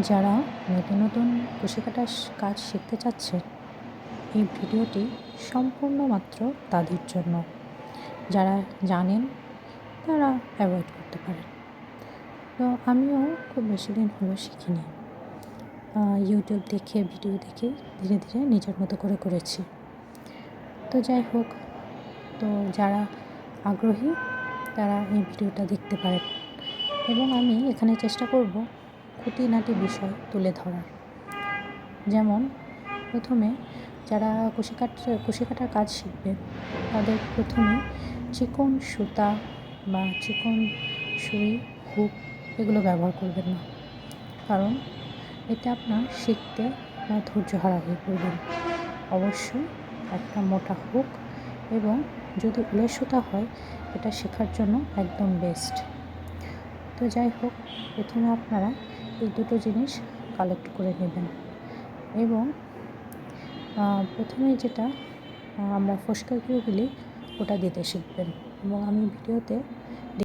যারা নতুন নতুন কুশি কাটার কাজ শিখতে চাচ্ছেন এই ভিডিওটি সম্পূর্ণ মাত্র তাদের জন্য। যারা জানেন, তারা অ্যাভয়েড করতে পারেন। তো আমিও খুব বেশি দিন হলো শিখিনি। ইউটিউব দেখে, ভিডিও দেখে ধীরে ধীরে নিজের মতো করে করেছি। তো যাই হোক, তো যারা আগ্রহী, তারা এই ভিডিওটা দেখতে পারেন। এবং আমি এখানে চেষ্টা করব খুঁটিনাটি বিষয় তুলে ধরার। যেমন, প্রথমে যারা কুশি কাট কুশি কাটার কাজ শিখবে, তাদের প্রথমে চিকন সুতা বা চিকন সুই, হুক এগুলো ব্যবহার করবেন না। কারণ, এতে আপনার শিখতে বা ধৈর্য হারা হয়ে পড়বেন অবশ্যই একটা মোটা হুক এবং যদি উলের সুতা হয়, এটা শেখার জন্য একদম বেস্ট তো যাই হোক, প্রথমে আপনারা এই দুটো জিনিস কালেক্ট করে নেবেন। এবং প্রথমে যেটা আমরা ফসকা ওটা দিতে শিখবেন। এবং আমি ভিডিওতে